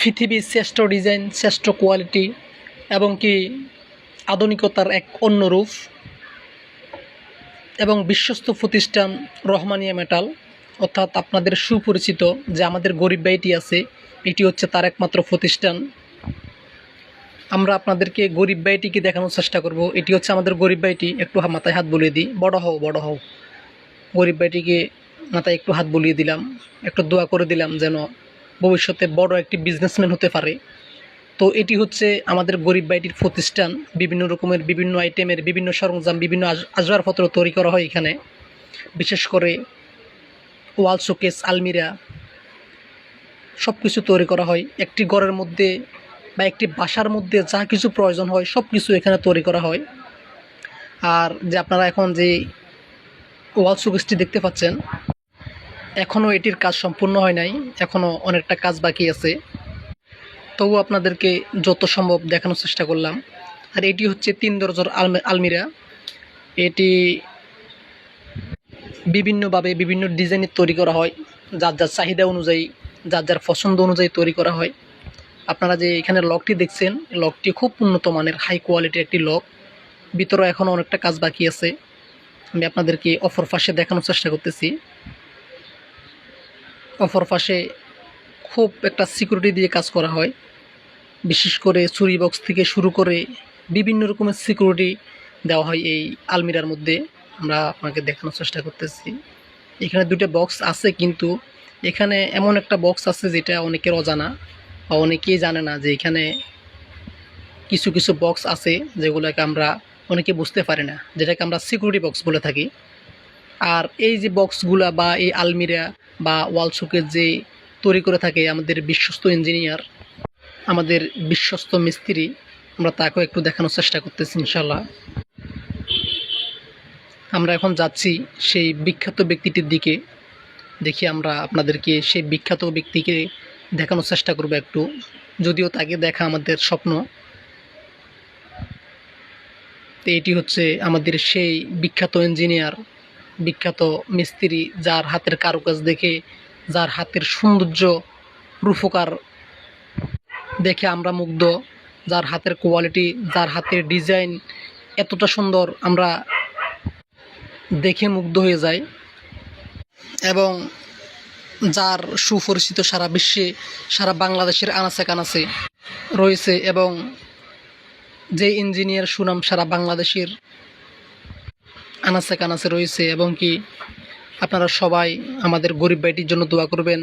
পৃথিবীর শ্রেষ্ঠ ডিজাইন, শ্রেষ্ঠ কোয়ালিটি এবং কি আধুনিকতার এক অন্য রূপ এবং বিশ্বস্ত প্রতিষ্ঠান রহমানিয়া মেটাল, অর্থাৎ আপনাদের সুপরিচিত যে আমাদের গরিব বাড়িটি আছে, এটি হচ্ছে তার একমাত্র প্রতিষ্ঠান। আমরা আপনাদেরকে গরিব বাড়িটিকে দেখানোর চেষ্টা করব। এটি হচ্ছে আমাদের গরিব বাড়িটি একটু মাথায় হাত বুলিয়ে দিই। বড় হও বড় হও। গরিব বাড়িটিকে মাথায় একটু হাত বুলিয়ে দিলাম। একটু দোয়া করে দিলাম যেন ভবিষ্যতে বড় একটি বিজনেসম্যান হতে পারে। তো এটি হচ্ছে আমাদের গরিব বাইটির প্রতিষ্ঠান। বিভিন্ন রকমের বিভিন্ন আইটেমের বিভিন্ন সরঞ্জাম, বিভিন্ন আসবাবপত্র তৈরি করা হয় এখানে। বিশেষ করে ওয়াল শোকেস, আলমিরা সব কিছু তৈরি করা হয়। একটি ঘরের মধ্যে বা একটি বাসার মধ্যে যা কিছু প্রয়োজন হয় সব কিছু এখানে তৈরি করা হয়। আর যে আপনারা এখন যে ওয়াল শোকেসটি দেখতে পাচ্ছেন এখনও এটির কাজ সম্পূর্ণ হয় নাই এখনও অনেকটা কাজ বাকি আছে। তবু আপনাদেরকে যত সম্ভব দেখানোর চেষ্টা করলাম। আর এটি হচ্ছে তিন দরজার আলমে আলমিরা। এটি বিভিন্নভাবে বিভিন্ন ডিজাইনের তৈরি করা হয়, যার যার চাহিদা অনুযায়ী, যার যার পছন্দ অনুযায়ী তৈরি করা হয়। আপনারা যে এখানে লকটি দেখছেন, লকটি খুব উন্নত মানের হাই কোয়ালিটির একটি লক। ভিতরে এখনও অনেকটা কাজ বাকি আছে। আমি আপনাদেরকে অফর পাশে দেখানোর চেষ্টা করতেছি। অপর পাশে খুব একটা সিকিউরিটি দিয়ে কাজ করা হয়। বিশেষ করে চুরি বক্স থেকে শুরু করে বিভিন্ন রকমের সিকিউরিটি দেওয়া হয় এই আলমিরার মধ্যে। আমরা আপনাকে দেখানোর চেষ্টা করতেছি। এখানে দুটো বক্স আছে কিন্তু এখানে এমন একটা বক্স আছে যেটা অনেকের অজানা বা অনেকেই জানে না যে এখানে কিছু কিছু বক্স আছে যেগুলোকে আমরা অনেকে বুঝতে পারি না, যেটাকে আমরা সিকিউরিটি বক্স বলে থাকি। আর এই যে বক্সগুলা বা এই আলমিরা বা ওয়াল শোকের যে তৈরি করে থাকে আমাদের বিশ্বস্ত ইঞ্জিনিয়ার, আমাদের বিশ্বস্ত মিস্ত্রি, আমরা তাকেও একটু দেখানোর চেষ্টা করতেছি ইনশাল্লাহ আমরা এখন যাচ্ছি সেই বিখ্যাত ব্যক্তিটির দিকে। দেখি আমরা আপনাদেরকে সেই বিখ্যাত ব্যক্তিকে দেখানোর চেষ্টা করব একটু। যদিও তাকে দেখা আমাদের স্বপ্ন। তো এটি হচ্ছে আমাদের সেই বিখ্যাত ইঞ্জিনিয়ার বিখ্যাত মিস্ত্রি যার হাতের কারুকাজ দেখে, যার হাতের সৌন্দর্য রূপকার দেখে আমরা মুগ্ধ, যার হাতের কোয়ালিটি যার হাতের ডিজাইন এতটা সুন্দর আমরা দেখে মুগ্ধ হয়ে যাই এবং যার সুপরিচিত সারা বিশ্বে, সারা বাংলাদেশের আনাচে কানাচে রয়েছে এবং যে ইঞ্জিনিয়ার সুনাম সারা বাংলাদেশের আনাচে কানাচে রয়েছে এবং কি আপনারা সবাই আমাদের গরিব ভাইটির জন্য দোয়া করবেন।